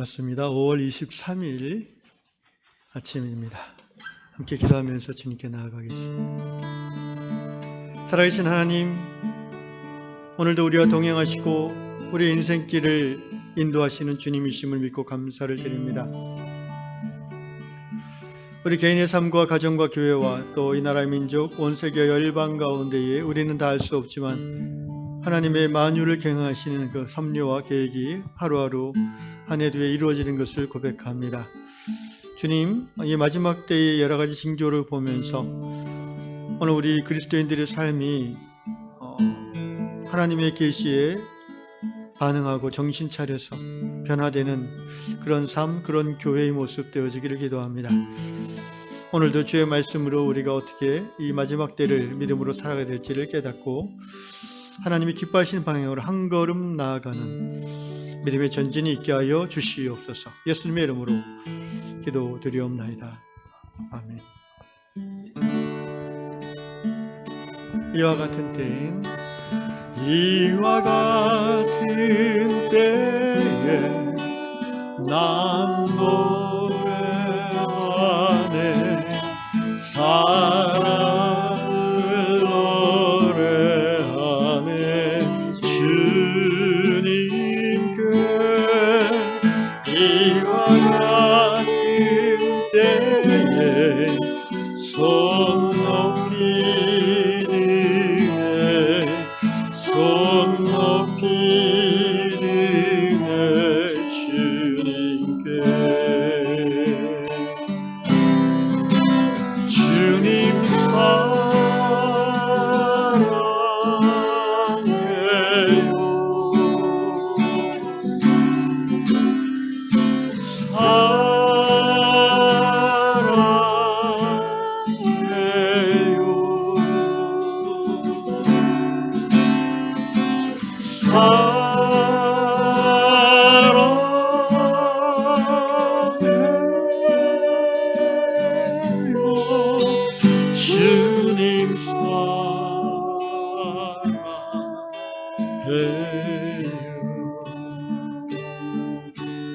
반갑습니다. 5월 23일 아침입니다. 함께 기도하면서 주님께 나아가겠습니다. 살아계신 하나님, 오늘도 우리와 동행하시고 우리 인생길을 인도하시는 주님이심을 믿고 감사를 드립니다. 우리 개인의 삶과 가정과 교회와 또 이 나라의 민족, 온 세계 열방 가운데에 우리는 다 알 수 없지만 하나님의 만유를 경영하시는 그 섭리와 계획이 하루하루 한 해 뒤에 이루어지는 것을 고백합니다. 주님, 이 마지막 때의 여러 가지 징조를 보면서 오늘 우리 그리스도인들의 삶이 어, 하나님의 계시에 반응하고 정신 차려서 변화되는 그런 삶, 그런 교회의 모습 되어지기를 기도합니다. 오늘도 주의 말씀으로 우리가 어떻게 이 마지막 때를 믿음으로 살아가야 될지를 깨닫고 하나님이 기뻐하시는 방향으로 한 걸음 나아가는 믿음의 전진이 있게 하여 주시옵소서. 예수님의 이름으로 기도드리옵나이다. 아멘. 이와 같은 때엔 이와 같은 때에 난 노래하네 사랑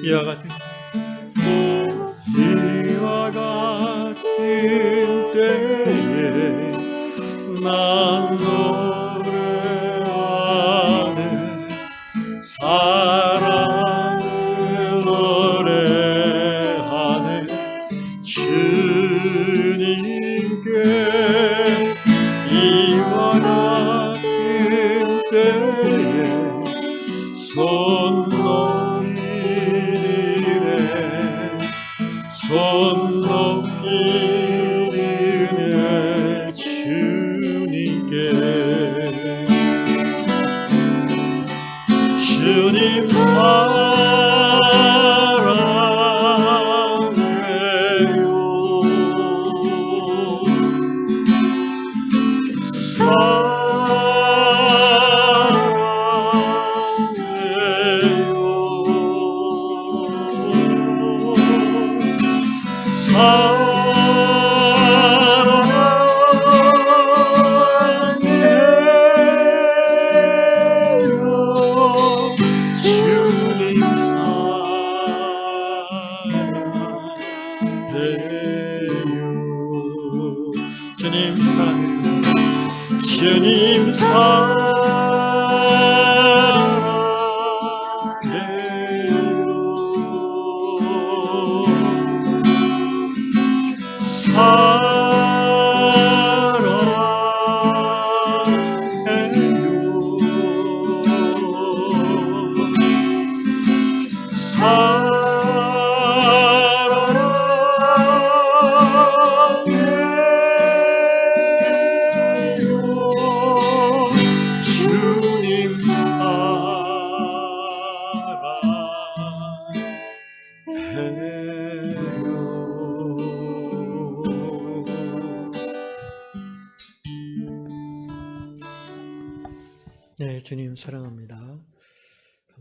이와 같은 이와 같은 때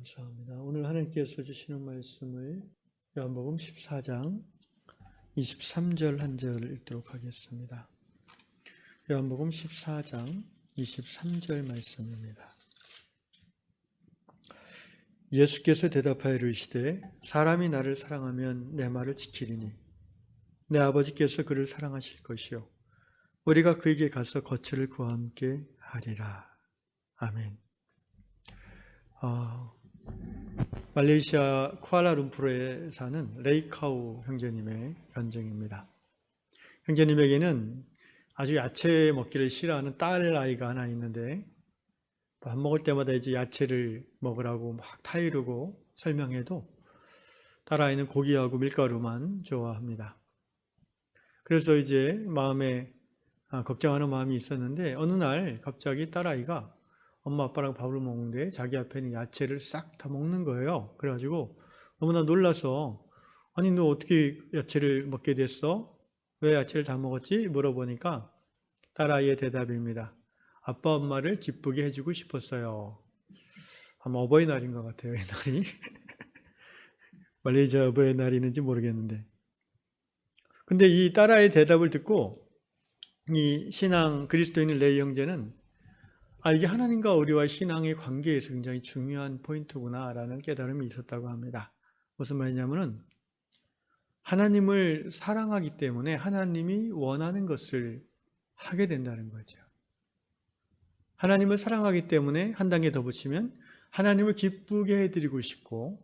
감사합니다. 오늘 하나님께서 주시는 말씀을 요한복음 14장 23절 한 절을 읽도록 하겠습니다. 요한복음 14장 23절 말씀입니다. 예수께서 대답하여 이르시되 사람이 나를 사랑하면 내 말을 지키리니 내 아버지께서 그를 사랑하실 것이요 우리가 그에게 가서 거처를 그와 함께 하리라. 아멘. 어, 말레이시아 쿠알라룸푸르에 사는 레이카우 형제님의 견정입니다. 형제님에게는 아주 야채 먹기를 싫어하는 딸 아이가 하나 있는데 밥 먹을 때마다 이제 야채를 먹으라고 막 타이르고 설명해도 딸 아이는 고기하고 밀가루만 좋아합니다. 그래서 이제 마음에 아, 걱정하는 마음이 있었는데 어느 날 갑자기 딸 아이가 엄마 아빠랑 밥을 먹는데 자기 앞에는 야채를 싹 다 먹는 거예요. 그래가지고 너무나 놀라서 아니 너 어떻게 야채를 먹게 됐어? 왜 야채를 다 먹었지? 물어보니까 딸아이의 대답입니다. 아빠 엄마를 기쁘게 해주고 싶었어요. 아마 어버이날인 것 같아요, 이 날이. 말레이시아 어버이날이는지 모르겠는데. 근데 이 딸아이의 대답을 듣고 이 신앙 그리스도인의 레이 형제는 아, 이게 하나님과 우리와 신앙의 관계에서 굉장히 중요한 포인트구나라는 깨달음이 있었다고 합니다. 무슨 말이냐면은 하나님을 사랑하기 때문에 하나님이 원하는 것을 하게 된다는 거죠. 하나님을 사랑하기 때문에 한 단계 더 붙이면 하나님을 기쁘게 해드리고 싶고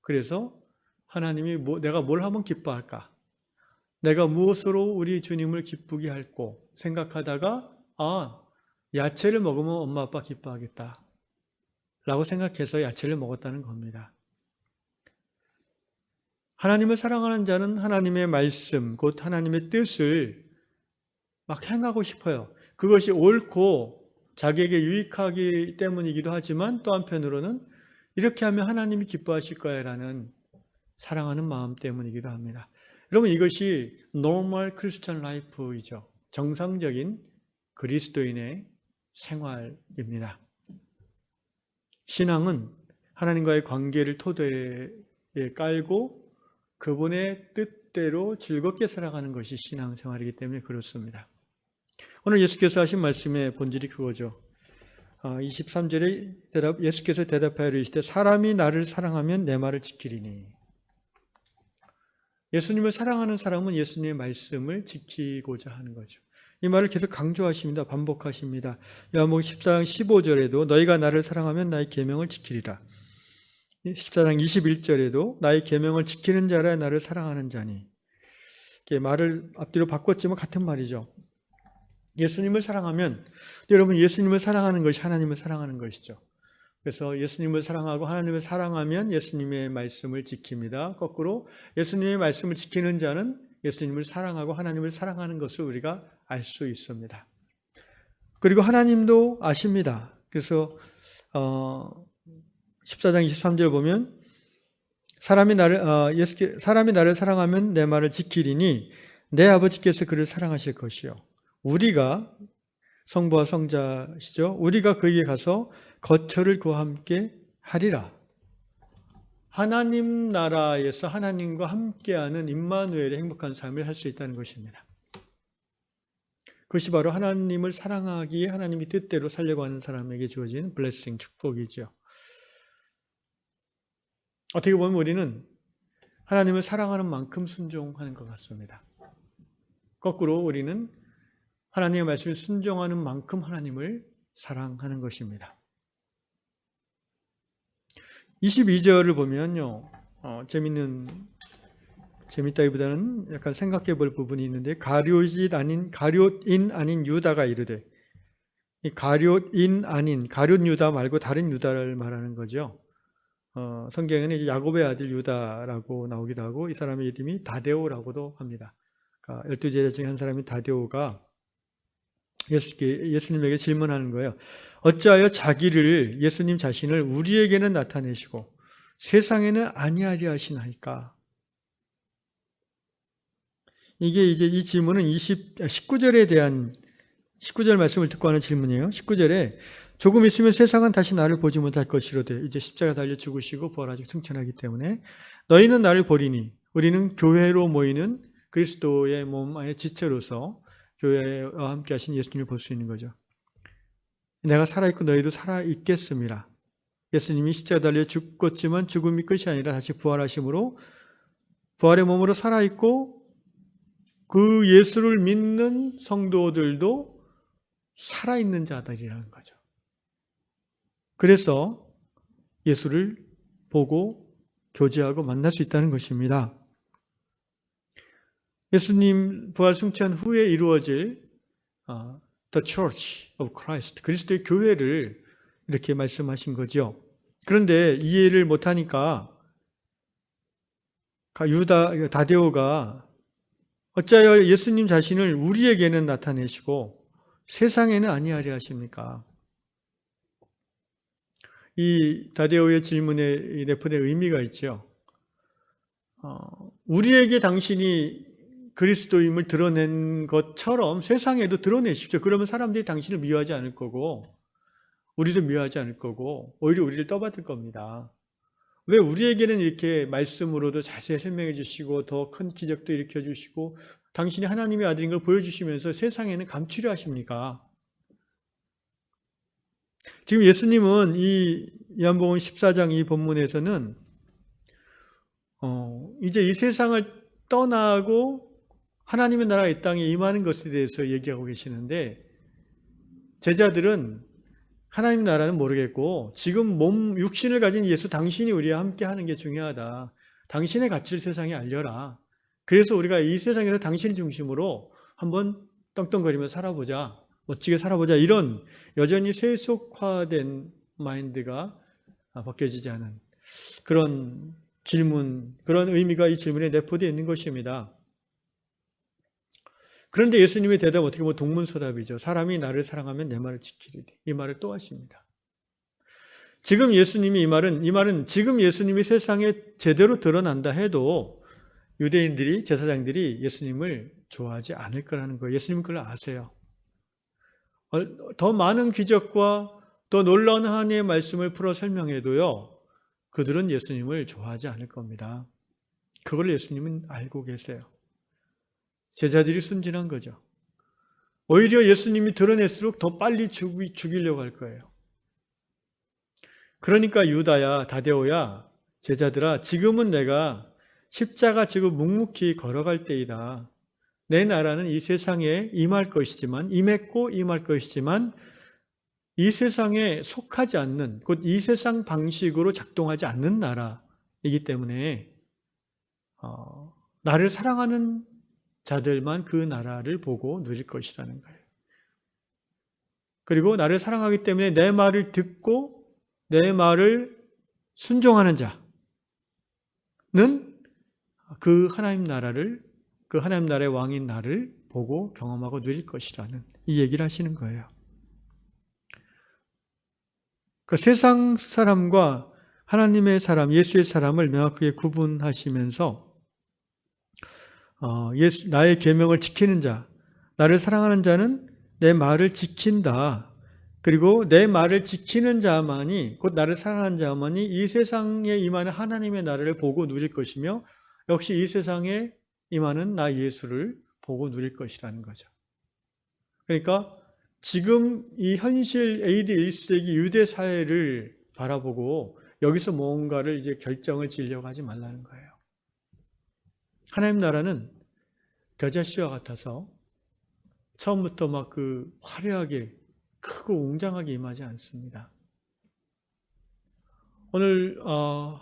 그래서 하나님이 뭐, 내가 뭘 하면 기뻐할까? 내가 무엇으로 우리 주님을 기쁘게 할고 생각하다가 아 야채를 먹으면 엄마 아빠 기뻐하겠다 라고 생각해서 야채를 먹었다는 겁니다. 하나님을 사랑하는 자는 하나님의 말씀, 곧 하나님의 뜻을 막 행하고 싶어요. 그것이 옳고 자기에게 유익하기 때문이기도 하지만 또 한편으로는 이렇게 하면 하나님이 기뻐하실 거야라는 사랑하는 마음 때문이기도 합니다. 여러분 이것이 normal Christian life이죠. 정상적인 그리스도인의 생활입니다. 신앙은 하나님과의 관계를 토대에 깔고 그분의 뜻대로 즐겁게 살아가는 것이 신앙생활이기 때문에 그렇습니다. 오늘 예수께서 하신 말씀의 본질이 그거죠. 23절에 아, 대답, 예수께서 대답하여 이르시되 사람이 나를 사랑하면 내 말을 지키리니. 예수님을 사랑하는 사람은 예수님의 말씀을 지키고자 하는 거죠. 이 말을 계속 강조하십니다. 반복하십니다. 요한복음 14장 15절에도 너희가 나를 사랑하면 나의 계명을 지키리라. 14장 21절에도 나의 계명을 지키는 자라 나를 사랑하는 자니. 말을 앞뒤로 바꿨지만 같은 말이죠. 예수님을 사랑하면 여러분 예수님을 사랑하는 것이 하나님을 사랑하는 것이죠. 그래서 예수님을 사랑하고 하나님을 사랑하면 예수님의 말씀을 지킵니다. 거꾸로 예수님의 말씀을 지키는 자는 예수님을 사랑하고 하나님을 사랑하는 것을 우리가 알 수 있습니다. 그리고 하나님도 아십니다. 그래서 어, 14장 23절 보면 사람이 나를 어, 예수 사람이 나를 사랑하면 내 말을 지키리니 내 아버지께서 그를 사랑하실 것이요 우리가 성부와 성자시죠. 우리가 그에게 가서 거처를 그와 함께 하리라. 하나님 나라에서 하나님과 함께하는 임마누엘의 행복한 삶을 할 수 있다는 것입니다. 그것이 바로 하나님을 사랑하기에 하나님이 뜻대로 살려고 하는 사람에게 주어진 블레싱 축복이죠. 어떻게 보면 우리는 하나님을 사랑하는 만큼 순종하는 것 같습니다. 거꾸로 우리는 하나님의 말씀을 순종하는 만큼 하나님을 사랑하는 것입니다. 22절을 보면요. 어, 재밌는 재밌다기보다는 약간 생각해 볼 부분이 있는데 가룟인 아닌 가룟인 아닌 유다가 이르되 이 가룟인 아닌 가룟 유다 말고 다른 유다를 말하는 거죠. 어, 성경에는 야곱의 아들 유다라고 나오기도 하고 이 사람의 이름이 다데오라고도 합니다. 그러니까 열두 제자 중에 한 사람이 다데오가 예수께, 예수님에게 질문하는 거예요. 어찌하여 자기를 예수님 자신을 우리에게는 나타내시고 세상에는 아니하리 하시나이까? 이게 이제 이 질문은 20, 19절에 대한 19절 말씀을 듣고 하는 질문이에요. 19절에 조금 있으면 세상은 다시 나를 보지 못할 것이로되 이제 십자가 달려 죽으시고 부활하시 승천하기 때문에 너희는 나를 보리니 우리는 교회로 모이는 그리스도의 몸의 지체로서 교회와 함께 하신 예수님을 볼 수 있는 거죠. 내가 살아있고 너희도 살아있겠습니다. 예수님이 십자가 달려 죽었지만 죽음이 끝이 아니라 다시 부활하심으로 부활의 몸으로 살아있고 그 예수를 믿는 성도들도 살아있는 자들이라는 거죠. 그래서 예수를 보고 교제하고 만날 수 있다는 것입니다. 예수님 부활 승천 후에 이루어질 어, The Church of Christ, 그리스도의 교회를 이렇게 말씀하신 거죠. 그런데 이해를 못하니까 유다 다데오가 어찌하여 예수님 자신을 우리에게는 나타내시고 세상에는 아니하려 하십니까? 이 다데오의 질문에 내포된 의미가 있죠. 어, 우리에게 당신이 그리스도임을 드러낸 것처럼 세상에도 드러내십시오. 그러면 사람들이 당신을 미워하지 않을 거고, 우리도 미워하지 않을 거고, 오히려 우리를 떠받을 겁니다. 왜 우리에게는 이렇게 말씀으로도 자세히 설명해 주시고, 더 큰 기적도 일으켜 주시고, 당신이 하나님의 아들인 걸 보여주시면서 세상에는 감추려 하십니까? 지금 예수님은 이 요한복음 14장 이 본문에서는 어, 이제 이 세상을 떠나고 하나님의 나라가 이 땅에 임하는 것에 대해서 얘기하고 계시는데 제자들은 하나님 나라는 모르겠고 지금 몸 육신을 가진 예수 당신이 우리와 함께 하는 게 중요하다. 당신의 가치를 세상에 알려라. 그래서 우리가 이 세상에서 당신 중심으로 한번 떵떵거리며 살아보자. 멋지게 살아보자. 이런 여전히 세속화된 마인드가 벗겨지지 않은 그런 질문, 그런 의미가 이 질문에 내포되어 있는 것입니다. 그런데 예수님의 대답 어떻게 보면 동문서답이죠. 사람이 나를 사랑하면 내 말을 지키리니. 이 말을 또 하십니다. 지금 예수님이 이 말은, 이 말은 지금 예수님이 세상에 제대로 드러난다 해도 유대인들이, 제사장들이 예수님을 좋아하지 않을 거라는 거예요. 예수님은 그걸 아세요. 어, 더 많은 기적과 더 놀라운 하나님의 말씀을 풀어 설명해도요, 그들은 예수님을 좋아하지 않을 겁니다. 그걸 예수님은 알고 계세요. 제자들이 순진한 거죠. 오히려 예수님이 드러낼수록 더 빨리 죽이, 죽이려고 할 거예요. 그러니까 유다야, 다데오야, 제자들아, 지금은 내가 십자가 지고 묵묵히 걸어갈 때이다. 내 나라는 이 세상에 임할 것이지만, 임했고 임할 것이지만, 이 세상에 속하지 않는, 곧 이 세상 방식으로 작동하지 않는 나라이기 때문에, 어, 나를 사랑하는 자들만 그 나라를 보고 누릴 것이라는 거예요. 그리고 나를 사랑하기 때문에 내 말을 듣고 내 말을 순종하는 자는 그 하나님 나라를 그 하나님 나라의 왕인 나를 보고 경험하고 누릴 것이라는 이 얘기를 하시는 거예요. 그 세상 사람과 하나님의 사람, 예수의 사람을 명확하게 구분하시면서 어, 예수, 나의 계명을 지키는 자, 나를 사랑하는 자는 내 말을 지킨다. 그리고 내 말을 지키는 자만이 곧 나를 사랑하는 자만이 이 세상에 임하는 하나님의 나라를 보고 누릴 것이며 역시 이 세상에 임하는 나 예수를 보고 누릴 것이라는 거죠. 그러니까 지금 이 현실 AD 1세기 유대 사회를 바라보고 여기서 뭔가를 이제 결정을 지려고 하지 말라는 거예요. 하나님 나라는 겨자씨와 같아서 처음부터 막 그 화려하게 크고 웅장하게 임하지 않습니다. 오늘 어,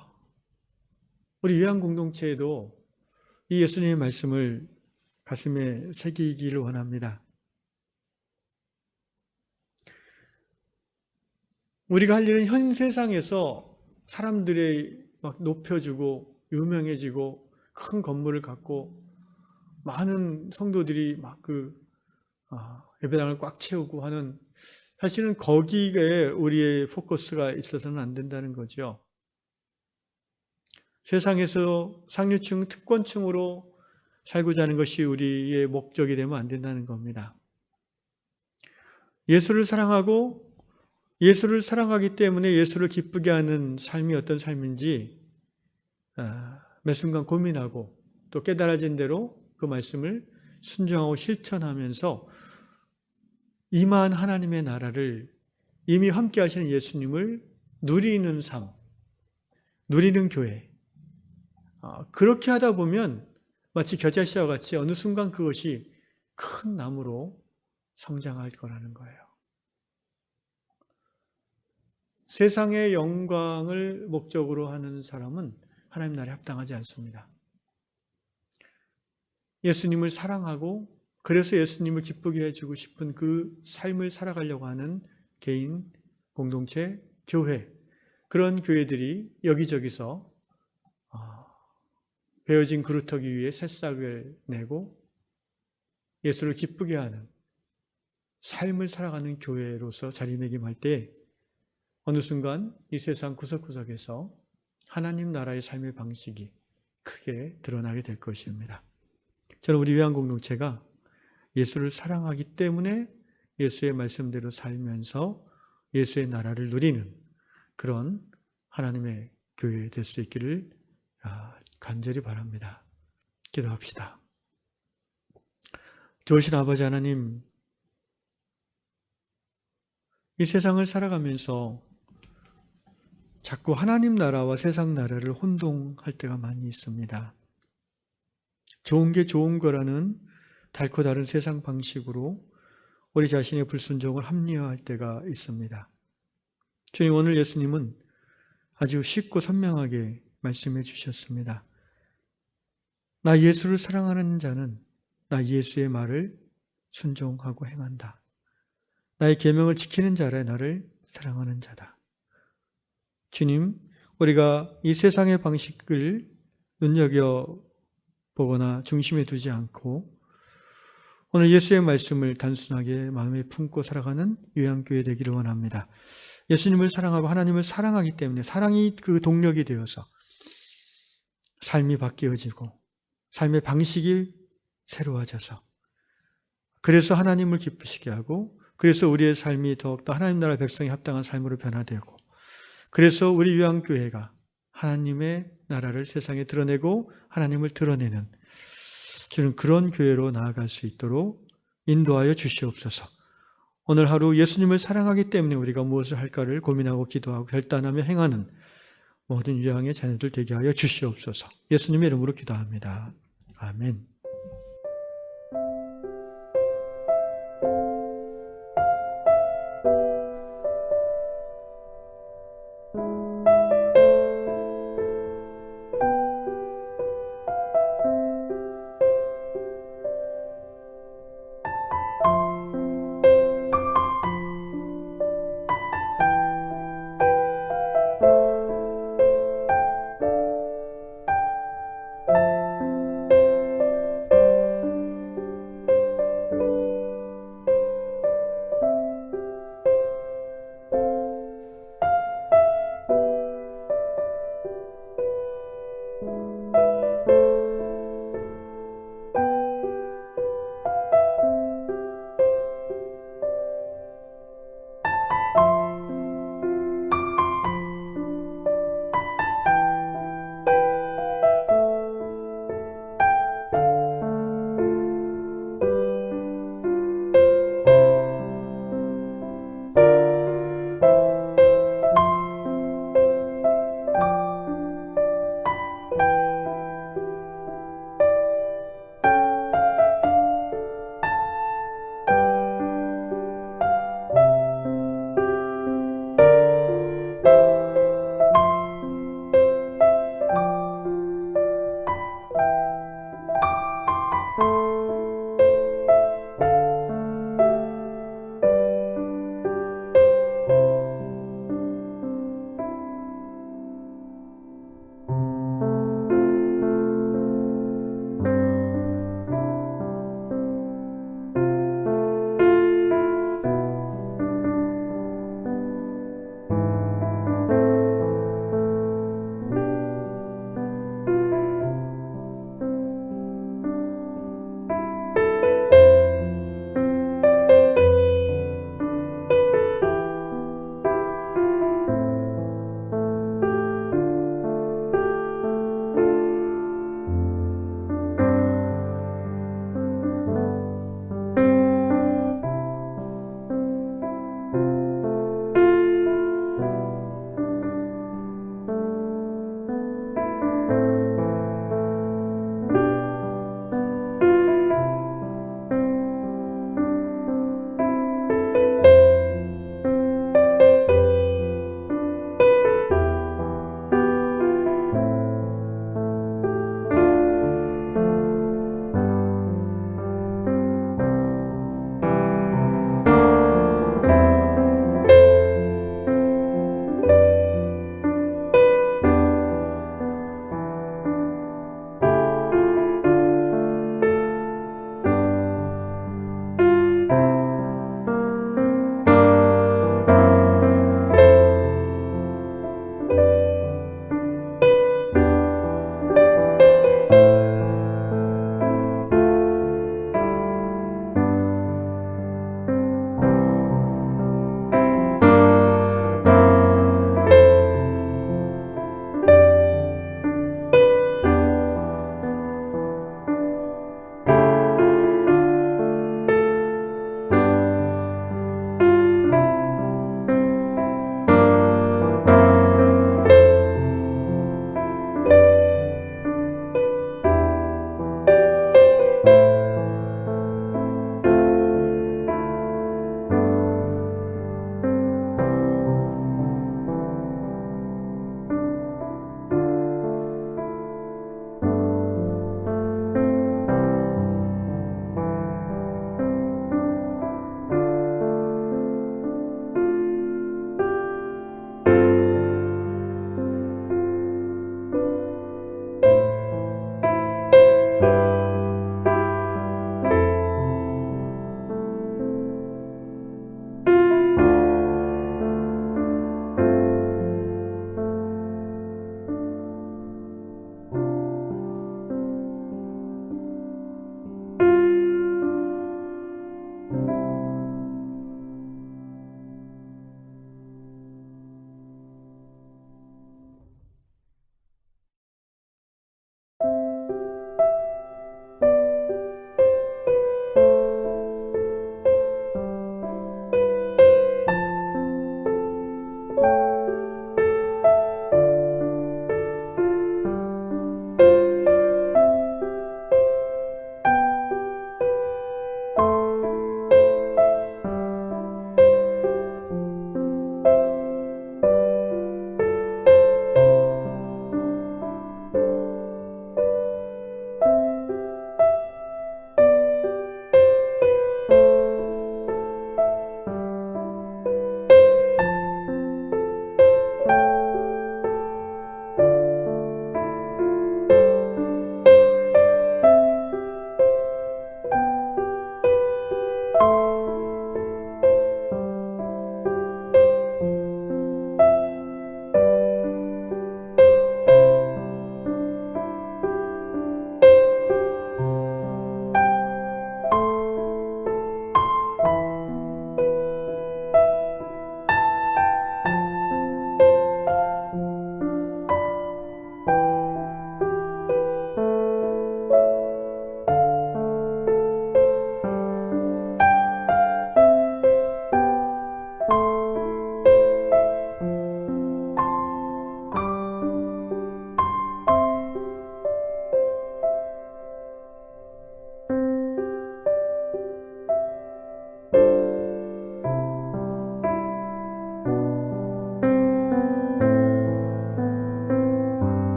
우리 위안 공동체에도 이 예수님의 말씀을 가슴에 새기기를 원합니다. 우리가 할 일은 현 세상에서 사람들의 막 높여주고 유명해지고 큰 건물을 갖고 많은 성도들이 막그 아, 예배당을 꽉 채우고 하는 사실은 거기에 우리의 포커스가 있어서는 안 된다는 거죠. 세상에서 상류층, 특권층으로 살고자 하는 것이 우리의 목적이 되면 안 된다는 겁니다. 예수를 사랑하고 예수를 사랑하기 때문에 예수를 기쁘게 하는 삶이 어떤 삶인지 아, 매 순간 고민하고 또 깨달아진 대로 그 말씀을 순종하고 실천하면서 이만 하나님의 나라를 이미 함께 하시는 예수님을 누리는 삶, 누리는 교회. 아, 그렇게 하다 보면 마치 겨자씨와 같이 어느 순간 그것이 큰 나무로 성장할 거라는 거예요. 세상의 영광을 목적으로 하는 사람은 하나님 나라에 합당하지 않습니다. 예수님을 사랑하고 그래서 예수님을 기쁘게 해주고 싶은 그 삶을 살아가려고 하는 개인, 공동체, 교회 그런 교회들이 여기저기서 아, 베어진 그루터기 위에 새싹을 내고 예수를 기쁘게 하는 삶을 살아가는 교회로서 자리매김할 때 어느 순간 이 세상 구석구석에서 하나님 나라의 삶의 방식이 크게 드러나게 될 것입니다. 저는 우리 위안 공동체가 예수를 사랑하기 때문에 예수의 말씀대로 살면서 예수의 나라를 누리는 그런 하나님의 교회 될 수 있기를 아, 간절히 바랍니다. 기도합시다. 좋으신 아버지 하나님, 이 세상을 살아가면서 자꾸 하나님 나라와 세상 나라를 혼동할 때가 많이 있습니다. 좋은 게 좋은 거라는 달코 다른 세상 방식으로 우리 자신의 불순종을 합리화할 때가 있습니다. 주님, 오늘 예수님은 아주 쉽고 선명하게 말씀해 주셨습니다. 나 예수를 사랑하는 자는 나 예수의 말을 순종하고 행한다. 나의 계명을 지키는 자라 나를 사랑하는 자다. 주님, 우리가 이 세상의 방식을 눈여겨 보거나 중심에 두지 않고 오늘 예수의 말씀을 단순하게 마음에 품고 살아가는 요양교회 되기를 원합니다. 예수님을 사랑하고 하나님을 사랑하기 때문에 사랑이 그 동력이 되어서 삶이 바뀌어지고 삶의 방식이 새로워져서 그래서 하나님을 기쁘시게 하고 그래서 우리의 삶이 더욱더 하나님 나라 백성이 합당한 삶으로 변화되고 그래서 우리 요양교회가 하나님의 나라를 세상에 드러내고 하나님을 드러내는 저는 그런 교회로 나아갈 수 있도록 인도하여 주시옵소서. 오늘 하루 예수님을 사랑하기 때문에 우리가 무엇을 할까를 고민하고 기도하고 결단하며 행하는 모든 유양의 자녀들 되게 하여 주시옵소서. 예수님의 이름으로 기도합니다. 아멘.